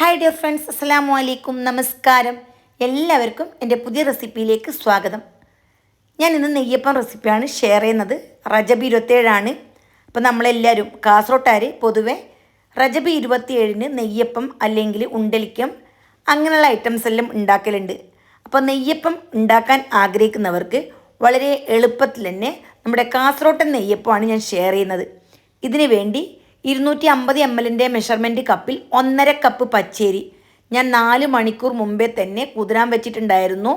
Hi dear friends അസ്സലാമു അലൈക്കും നമസ്കാരം എല്ലാവർക്കും എന്റെ പുതിയ റെസിപ്പിയിലേക്ക് സ്വാഗതം. ഞാൻ ഇന്ന് നെയ്യപ്പം റെസിപ്പിയാണ് ഷെയർ ചെയ്യുന്നത്. റജബ് ഇരുപത്തേഴാണ് അപ്പോൾ നമ്മളെല്ലാവരും കാസറോട്ടാർ പൊതുവെ റജബ് ഇരുപത്തിയേഴിന് നെയ്യപ്പം അല്ലെങ്കിൽ ഉണ്ടലിക്കം അങ്ങനെയുള്ള ഐറ്റംസ് എല്ലാം ഉണ്ടാക്കലുണ്ട്. അപ്പോൾ നെയ്യപ്പം ഉണ്ടാക്കാൻ ആഗ്രഹിക്കുന്നവർക്ക് വളരെ എളുപ്പത്തിൽ തന്നെ നമ്മുടെ കാസർഗോട്ടൻ നെയ്യപ്പമാണ് ഞാൻ ഷെയർ ചെയ്യുന്നത്. ഇതിനു വേണ്ടി ഇരുന്നൂറ്റി അമ്പത് എം എല്ലിന്റെ മെഷർമെന്റ് കപ്പിൽ ഒന്നര കപ്പ് പച്ചേരി. ഞാൻ നാല് മണിക്കൂർ മുമ്പേ തന്നെ കുതിരാൻ വെച്ചിട്ടുണ്ടായിരുന്നു.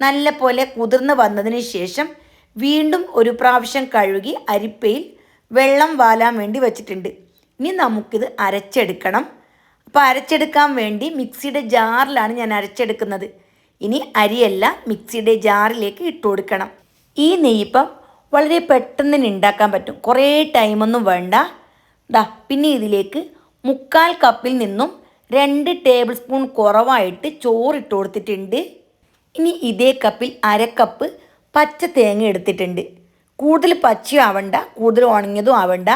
നല്ല പോലെ കുതിർന്ന് വന്നതിന് ശേഷം വീണ്ടും ഒരു പ്രാവശ്യം കഴുകി അരിപ്പയിൽ വെള്ളം വാലാൻ വേണ്ടി വെച്ചിട്ടുണ്ട്. ഇനി നമുക്കിത് അരച്ചെടുക്കണം. അപ്പോൾ അരച്ചെടുക്കാൻ വേണ്ടി മിക്സിയുടെ ജാറിലാണ് ഞാൻ അരച്ചെടുക്കുന്നത്. ഇനി അരിയല്ല മിക്സിയുടെ ജാറിലേക്ക് ഇട്ട് കൊടുക്കണം. ഈ നെയ്യപ്പം വളരെ പെട്ടെന്ന് തന്നെ ഉണ്ടാക്കാൻ പറ്റും. കുറേ ടൈമൊന്നും വേണ്ട. ദാ പിന്നെ ഇതിലേക്ക് മുക്കാൽ കപ്പിൽ നിന്നും രണ്ട് ടേബിൾ സ്പൂൺ കുറവായിട്ട് ചോറിട്ട് കൊടുത്തിട്ടുണ്ട്. ഇനി ഇതേ കപ്പിൽ അരക്കപ്പ് കപ്പ് പച്ച തേങ്ങ എടുത്തിട്ടുണ്ട്. കൂടുതൽ പച്ചയും ആവണ്ട കൂടുതൽ ഉണങ്ങിയതും ആവണ്ട.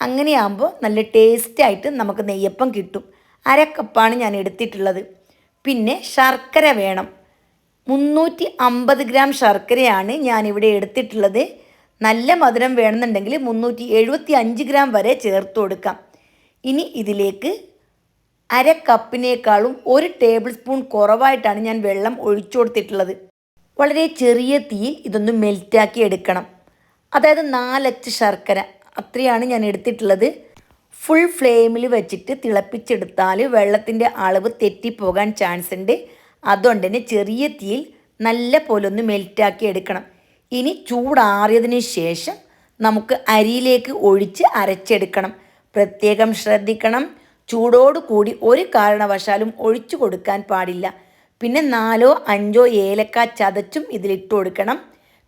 അങ്ങനെയാകുമ്പോൾ നല്ല ടേസ്റ്റായിട്ട് നമുക്ക് നെയ്യപ്പം കിട്ടും. അരക്കപ്പാണ് കപ്പാണ് ഞാൻ എടുത്തിട്ടുള്ളത്. പിന്നെ ശർക്കര വേണം. മുന്നൂറ്റി അമ്പത് ഗ്രാം ശർക്കരയാണ് ഞാനിവിടെ എടുത്തിട്ടുള്ളത്. നല്ല മധുരം വേണമെന്നുണ്ടെങ്കിൽ മുന്നൂറ്റി എഴുപത്തി അഞ്ച് ഗ്രാം വരെ ചേർത്ത് കൊടുക്കാം. ഇനി ഇതിലേക്ക് അര കപ്പിനേക്കാളും ഒരു ടേബിൾ സ്പൂൺ കുറവായിട്ടാണ് ഞാൻ വെള്ളം ഒഴിച്ചു കൊടുത്തിട്ടുള്ളത്. വളരെ ചെറിയ തീയിൽ ഇതൊന്ന് മെൽറ്റാക്കി എടുക്കണം. അതായത് നാലച്ച് ശർക്കര അത്രയാണ് ഞാൻ എടുത്തിട്ടുള്ളത്. ഫുൾ ഫ്ലെയിമിൽ വെച്ചിട്ട് തിളപ്പിച്ചെടുത്താൽ വെള്ളത്തിന്റെ അളവ് തെറ്റിപ്പോകാൻ ചാൻസ് ഉണ്ട്. അതുകൊണ്ട് തന്നെ ചെറിയ തീയിൽ നല്ല പോലെ ഒന്ന് മെൽറ്റാക്കി എടുക്കണം. ഇനി ചൂടാറിയതിന് ശേഷം നമുക്ക് അരിയിലേക്ക് ഒഴിച്ച് അരച്ചെടുക്കണം. പ്രത്യേകം ശ്രദ്ധിക്കണം. ചൂടോട് കൂടി ഒരു കാരണവശാലും ഒഴിച്ചു കൊടുക്കാൻ പാടില്ല. പിന്നെ നാലോ അഞ്ചോ ഏലക്ക ചതച്ചും ഇതിലിട്ട് കൊടുക്കണം.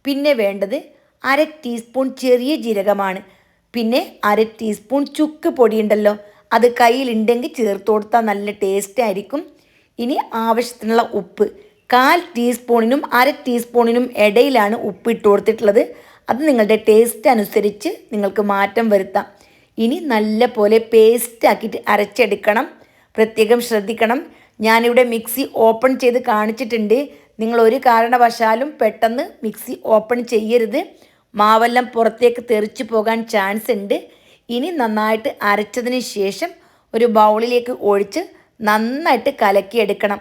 പിന്നെ വേണ്ടത് അര ടീസ്പൂൺ ചെറിയ ജീരകമാണ്. പിന്നെ അര ടീസ്പൂൺ ചുക്ക് പൊടിയുണ്ടല്ലോ അത് കയ്യിലുണ്ടെങ്കിൽ ചേർത്ത് കൊടുത്താൽ നല്ല ടേസ്റ്റ് ആയിരിക്കും. ഇനി ആവശ്യത്തിനുള്ള ഉപ്പ്. കാൽ ടീസ്പൂണിനും അര ടീസ്പൂണിനും ഇടയിലാണ് ഉപ്പിട്ട് കൊടുത്തിട്ടുള്ളത്. അത് നിങ്ങളുടെ ടേസ്റ്റ് അനുസരിച്ച് നിങ്ങൾക്ക് മാറ്റം വരുത്താം. ഇനി നല്ല പോലെ പേസ്റ്റ് ആക്കിയിട്ട് അരച്ചെടുക്കണം. പ്രത്യേകം ശ്രദ്ധിക്കണം. ഞാനിവിടെ മിക്സി ഓപ്പൺ ചെയ്ത് കാണിച്ചിട്ടുണ്ട്. നിങ്ങൾ ഒരു കാരണവശാലും പെട്ടെന്ന് മിക്സി ഓപ്പൺ ചെയ്യരുത്. മാവെല്ലാം പുറത്തേക്ക് തെറിച്ചു പോകാൻ ചാൻസ് ഉണ്ട്. ഇനി നന്നായിട്ട് അരച്ചതിന് ശേഷം ഒരു ബൗളിലേക്ക് ഒഴിച്ച് നന്നായിട്ട് കലക്കിയെടുക്കണം.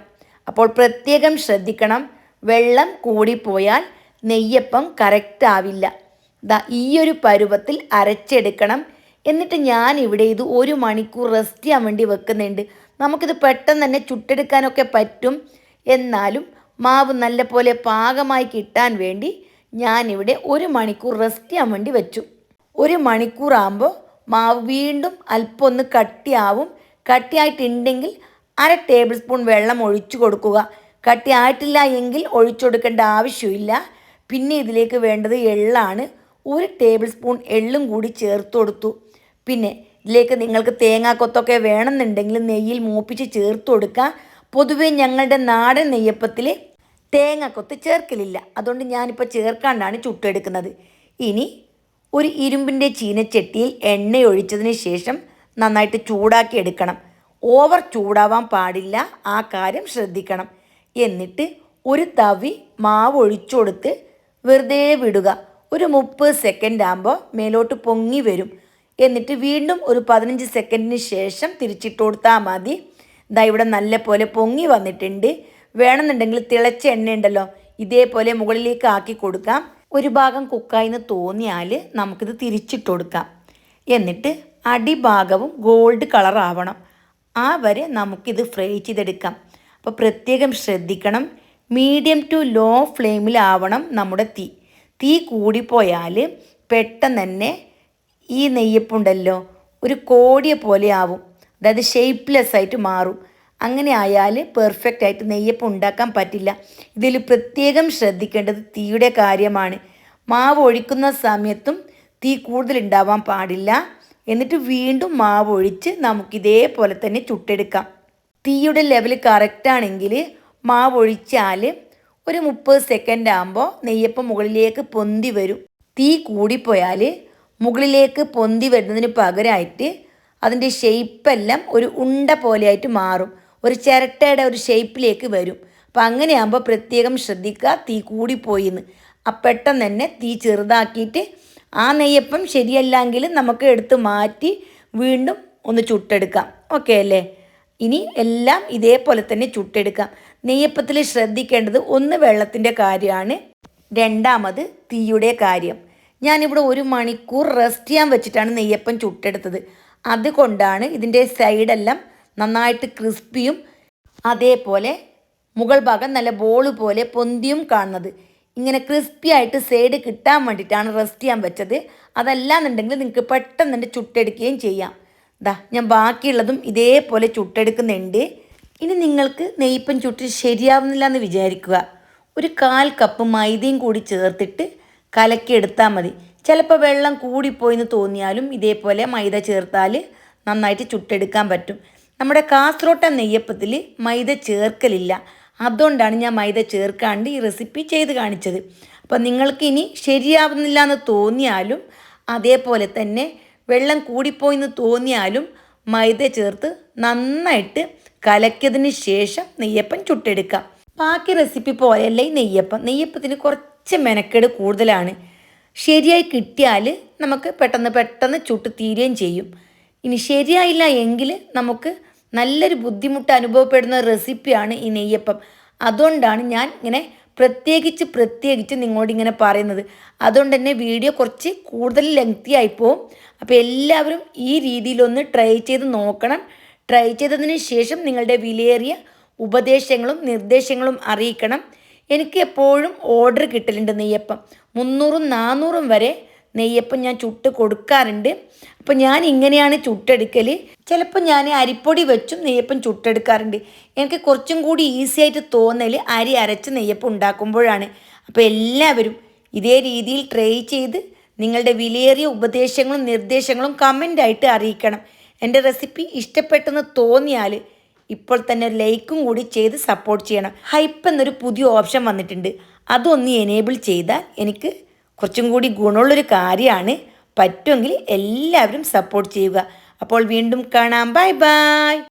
അപ്പോൾ പ്രത്യേകം ശ്രദ്ധിക്കണം. വെള്ളം കൂടിപ്പോയാൽ നെയ്യപ്പം കറക്റ്റ് ആവില്ല. ദാ ഈ ഒരു പരുവത്തിൽ അരച്ചെടുക്കണം. എന്നിട്ട് ഞാൻ ഇവിടെ ഇത് ഒരു മണിക്കൂർ റെസ്റ്റ് ചെയ്യാൻ വേണ്ടി വെക്കുന്നുണ്ട്. നമുക്കിത് പെട്ടെന്ന് തന്നെ ചുട്ടെടുക്കാനൊക്കെ പറ്റും. എന്നാലും മാവ് നല്ല പോലെ പാകമായി കിട്ടാൻ വേണ്ടി ഞാനിവിടെ ഒരു മണിക്കൂർ റെസ്റ്റ് ചെയ്യാൻ വേണ്ടി വെച്ചു. ഒരു മണിക്കൂറാകുമ്പോൾ മാവ് വീണ്ടും അല്പം ഒന്ന് കട്ടിയാവും. കട്ടിയായിട്ടുണ്ടെങ്കിൽ അര ടേബിൾ സ്പൂൺ വെള്ളം ഒഴിച്ചു കൊടുക്കുക. കട്ടിയായിട്ടില്ല എങ്കിൽ ഒഴിച്ചു കൊടുക്കേണ്ട ആവശ്യമില്ല. പിന്നെ ഇതിലേക്ക് വേണ്ടത് എള്ളാണ്. ഒരു ടേബിൾ സ്പൂൺ എള്ളും കൂടി ചേർത്ത് കൊടുത്തു. പിന്നെ ഇതിലേക്ക് നിങ്ങൾക്ക് തേങ്ങാക്കൊത്തൊക്കെ വേണമെന്നുണ്ടെങ്കിൽ നെയ്യിൽ മൂപ്പിച്ച് ചേർത്ത് കൊടുക്കുക. പൊതുവെ ഞങ്ങളുടെ നാടൻ നെയ്യപ്പത്തിൽ തേങ്ങാക്കൊത്ത് ചേർക്കലില്ല. അതുകൊണ്ട് ഞാനിപ്പോൾ ചേർക്കാണ്ടാണ് ചുട്ടെടുക്കുന്നത്. ഇനി ഒരു ഇരുമ്പിന്റെ ചീനച്ചട്ടിയിൽ എണ്ണ ഒഴിച്ചതിന് ശേഷം നന്നായിട്ട് ചൂടാക്കി എടുക്കണം. ഓവർ ചൂടാവാൻ പാടില്ല. ആ കാര്യം ശ്രദ്ധിക്കണം. എന്നിട്ട് ഒരു തവി മാവ് ഒഴിച്ചുകൊടുത്ത് വെറുതെ വിടുക. ഒരു മുപ്പത് സെക്കൻഡ് ആകുമ്പോൾ മേലോട്ട് പൊങ്ങി വരും. എന്നിട്ട് വീണ്ടും ഒരു പതിനഞ്ച് സെക്കൻഡിന് ശേഷം തിരിച്ചിട്ട് കൊടുത്താൽ മതി. ഇതാ ഇവിടെ നല്ല പോലെ പൊങ്ങി വന്നിട്ടുണ്ട്. വേണമെന്നുണ്ടെങ്കിൽ തിളച്ച എണ്ണ ഉണ്ടല്ലോ ഇതേപോലെ മുകളിലേക്ക് ആക്കി കൊടുക്കാം. ഒരു ഭാഗം കുക്കായിന്ന് തോന്നിയാൽ നമുക്കിത് തിരിച്ചിട്ട് കൊടുക്കാം. എന്നിട്ട് അടിഭാഗവും ഗോൾഡ് കളറാവണം. ആ വരെ നമുക്കിത് ഫ്രൈ ചെയ്തെടുക്കാം. അപ്പോൾ പ്രത്യേകം ശ്രദ്ധിക്കണം. മീഡിയം ടു ലോ ഫ്ലെയിമിലാവണം നമ്മുടെ തീ. തീ കൂടിപ്പോയാൽ പെട്ടെന്ന് തന്നെ ഈ നെയ്യപ്പുണ്ടല്ലോ ഒരു കോടിയെ പോലെ ആവും. അതായത് ഷേപ്പ്ലെസ് ആയിട്ട് മാറും. അങ്ങനെ ആയാൽ പെർഫെക്റ്റ് ആയിട്ട് നെയ്യപ്പം ഉണ്ടാക്കാൻ പറ്റില്ല. ഇതിൽ പ്രത്യേകം ശ്രദ്ധിക്കേണ്ടത് തീയുടെ കാര്യമാണ്. മാവ് ഒഴിക്കുന്ന സമയത്തും തീ കൂടുതലുണ്ടാവാൻ പാടില്ല. എന്നിട്ട് വീണ്ടും മാവ് ഒഴിച്ച് നമുക്കിതേപോലെ തന്നെ ചുട്ടെടുക്കാം. തീയുടെ ലെവൽ കറക്റ്റാണെങ്കിൽ മാവ് ഒഴിച്ചാൽ ഒരു മുപ്പത് സെക്കൻഡ് ആകുമ്പോൾ നെയ്യപ്പം മുകളിലേക്ക് പൊന്തി വരും. തീ കൂടിപ്പോയാൽ മുകളിലേക്ക് പൊന്തി വരുന്നതിന് പകരമായിട്ട് അതിന്റെ ഷെയ്പ്പെല്ലാം ഒരു ഉണ്ട പോലെയായിട്ട് മാറും. ഒരു ചിരട്ടയുടെ ഒരു ഷേപ്പിലേക്ക് വരും. അപ്പം അങ്ങനെയാകുമ്പോൾ പ്രത്യേകം ശ്രദ്ധിക്കുക തീ കൂടിപ്പോയിന്ന്. ആ പെട്ടെന്ന് തന്നെ തീ ചെറുതാക്കിയിട്ട് ആ നെയ്യപ്പം ശരിയല്ലെങ്കിൽ നമുക്ക് എടുത്ത് മാറ്റി വീണ്ടും ഒന്ന് ചുട്ടെടുക്കാം. ഓക്കെ അല്ലേ? ഇനി എല്ലാം ഇതേപോലെ തന്നെ ചുട്ടെടുക്കാം. നെയ്യപ്പത്തിൽ ശ്രദ്ധിക്കേണ്ടത് ഒന്ന് വെള്ളത്തിന്റെ കാര്യമാണ്. രണ്ടാമത് തീയുടെ കാര്യം. ഞാനിവിടെ ഒരു മണിക്കൂർ റെസ്റ്റ് ചെയ്യാൻ വെച്ചിട്ടാണ് നെയ്യപ്പം ചുട്ടെടുത്തത്. അതുകൊണ്ടാണ് ഇതിന്റെ സൈഡെല്ലാം നന്നായിട്ട് ക്രിസ്പിയും അതേപോലെ മുകൾ ഭാഗം നല്ല ബോൾ പോലെ പൊന്തിയും കാണുന്നത്. ഇങ്ങനെ ക്രിസ്പി ആയിട്ട് സൈഡ് കിട്ടാൻ വേണ്ടിയിട്ടാണ് റെസ്റ്റ് ചെയ്യാൻ വെച്ചത് അതല്ലാന്നുണ്ടെങ്കിൽ നിങ്ങൾക്ക് പെട്ടെന്ന് തന്നെ ചുട്ടെടുക്കുകയും ചെയ്യാം. ദാ ഞാൻ ബാക്കിയുള്ളതും ഇതേപോലെ ചുട്ടെടുക്കുന്നുണ്ട്. ഇനി നിങ്ങൾക്ക് നെയ്പ്പൻ ചുട്ട് ശരിയാവുന്നില്ല എന്ന് വിചാരിക്കുക. ഒരു കാൽ കപ്പ് മൈദയും കൂടി ചേർത്തിട്ട് കലക്കിയെടുത്താൽ മതി. ചിലപ്പോൾ വെള്ളം കൂടിപ്പോയെന്ന് തോന്നിയാലും ഇതേപോലെ മൈദ ചേർത്താൽ നന്നായിട്ട് ചുട്ടെടുക്കാൻ പറ്റും. നമ്മുടെ കാസറോട്ട നെയ്യപ്പത്തിൽ മൈദ ചേർക്കലില്ല. അതുകൊണ്ടാണ് ഞാൻ മൈദ ചേർക്കാണ്ട് ഈ റെസിപ്പി ചെയ്ത് കാണിച്ചത്. അപ്പം നിങ്ങൾക്ക് ഇനി ശരിയാവുന്നില്ല എന്ന് തോന്നിയാലും അതേപോലെ തന്നെ വെള്ളം കൂടിപ്പോയി എന്ന് തോന്നിയാലും മൈദ ചേർത്ത് നന്നായിട്ട് കലക്കിയതിന് ശേഷം നെയ്യപ്പം ചുട്ടെടുക്കാം. ബാക്കി റെസിപ്പി പോലെയല്ല ഈ നെയ്യപ്പം. നെയ്യപ്പത്തിന് കുറച്ച് മെനക്കേട് കൂടുതലാണ്. ശരിയായി കിട്ടിയാൽ നമുക്ക് പെട്ടെന്ന് പെട്ടെന്ന് ചുട്ട് തീരുകയും ചെയ്യും. ഇനി ശരിയായില്ല എങ്കിൽ നമുക്ക് നല്ലൊരു ബുദ്ധിമുട്ട് അനുഭവപ്പെടുന്ന റെസിപ്പിയാണ് ഈ നെയ്യപ്പം. അതുകൊണ്ടാണ് ഞാൻ ഇങ്ങനെ പ്രത്യേകിച്ച് പ്രത്യേകിച്ച് നിങ്ങളോട് ഇങ്ങനെ പറയുന്നത്. അതുകൊണ്ട് തന്നെ വീഡിയോ കുറച്ച് കൂടുതൽ ലെങ്തി ആയിപ്പോവും അപ്പോൾ എല്ലാവരും ഈ രീതിയിലൊന്ന് ട്രൈ ചെയ്ത് നോക്കണം. ട്രൈ ചെയ്തതിന് ശേഷം നിങ്ങളുടെ വിലയേറിയ ഉപദേശങ്ങളും നിർദ്ദേശങ്ങളും അറിയിക്കണം. എനിക്ക് എപ്പോഴും ഓർഡർ കിട്ടലുണ്ട് നെയ്യപ്പം. മുന്നൂറും നാനൂറും വരെ നെയ്യപ്പം ഞാൻ ചുട്ട് കൊടുക്കാറുണ്ട്. അപ്പം ഞാൻ ഇങ്ങനെയാണ് ചുട്ടെടുക്കൽ ചിലപ്പോൾ ഞാൻ അരിപ്പൊടി വെച്ചും നെയ്യപ്പം ചുട്ടെടുക്കാറുണ്ട്. എനിക്ക് കുറച്ചും കൂടി ഈസി ആയിട്ട് തോന്നൽ അരി അരച്ച് നെയ്യപ്പം ഉണ്ടാക്കുമ്പോഴാണ്. അപ്പോൾ എല്ലാവരും ഇതേ രീതിയിൽ ട്രൈ ചെയ്ത് നിങ്ങളുടെ വിലയേറിയ ഉപദേശങ്ങളും നിർദ്ദേശങ്ങളും കമന്റായിട്ട് അറിയിക്കണം. എന്റെ റെസിപ്പി ഇഷ്ടപ്പെട്ടെന്ന് തോന്നിയാൽ ഇപ്പോൾ തന്നെ ഒരു ലൈക്കും കൂടി ചെയ്ത് സപ്പോർട്ട് ചെയ്യണം. ഹൈപ്പ് എന്നൊരു പുതിയ ഓപ്ഷൻ വന്നിട്ടുണ്ട്. അതൊന്ന് എനേബിൾ ചെയ്താൽ എനിക്ക് കുറച്ചും കൂടി ഗുണമുള്ളൊരു കാര്യമാണ്. പറ്റുമെങ്കിൽ എല്ലാവരും സപ്പോർട്ട് ചെയ്യുക. അപ്പോൾ വീണ്ടും കാണാം. Bye bye